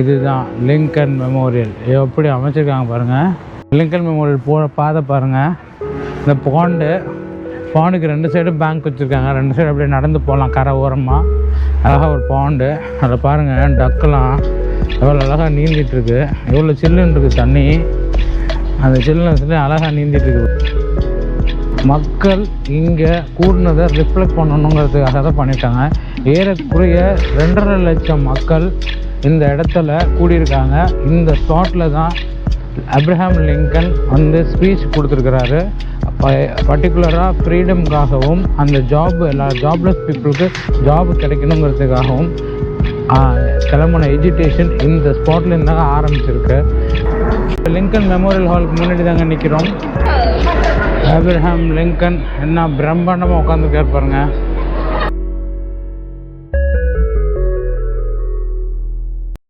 இதுதான் Lincoln memorial எப்படி அமைச்சிருக்காங்க பாருங்கள் லிங்கன் மெமோரியல் போ பாதை பாருங்கள் இந்த பாண்டு பாண்டுக்கு ரெண்டு சைடும் பேங்க் வச்சுருக்காங்க. ரெண்டு சைடு அப்படியே நடந்து போகலாம் கரை ஓரமாக அழகாக ஒரு பாண்டு அதில் பாருங்கள் டக்கெலாம் எவ்வளோ அழகாக நீந்திட்டுருக்கு எவ்வளோ சில்லுன்னு இருக்குது தண்ணி. அந்த சில்லுன்னு அழகாக நீந்திட்டு இருக்குது மக்கள் இங்கே கூடினதை ரிஃப்ளெக்ட் பண்ணணுங்கிறதுக்காக தான் பண்ணிட்டாங்க. ஏறக்குறைய ரெண்டரை லட்சம் மக்கள் இந்த இடத்துல கூடியிருக்காங்க. இந்த ஸ்பாட்டில் தான் அப்ரஹாம் லிங்கன் வந்து ஸ்பீச் கொடுத்துருக்கிறாரு. பர்டிகுலராக ஃப்ரீடம்காகவும் அந்த ஜாப் எல்லா ஜாப்லெஸ் பீப்புளுக்கு ஜாப் கிடைக்கணுங்கிறதுக்காகவும் கிளம்புன எஜுகேஷன் இந்த ஸ்பாட்லேருந்து இருந்தாங்க ஆரம்பிச்சிருக்கு. லிங்கன் மெமோரியல் ஹாலுக்கு முன்னாடி தாங்க நிற்கிறோம் அப்ரஹாம் லிங்கன் என்ன பிரம்மாண்டமாக உட்காந்துருக்காரு கேட்பாருங்க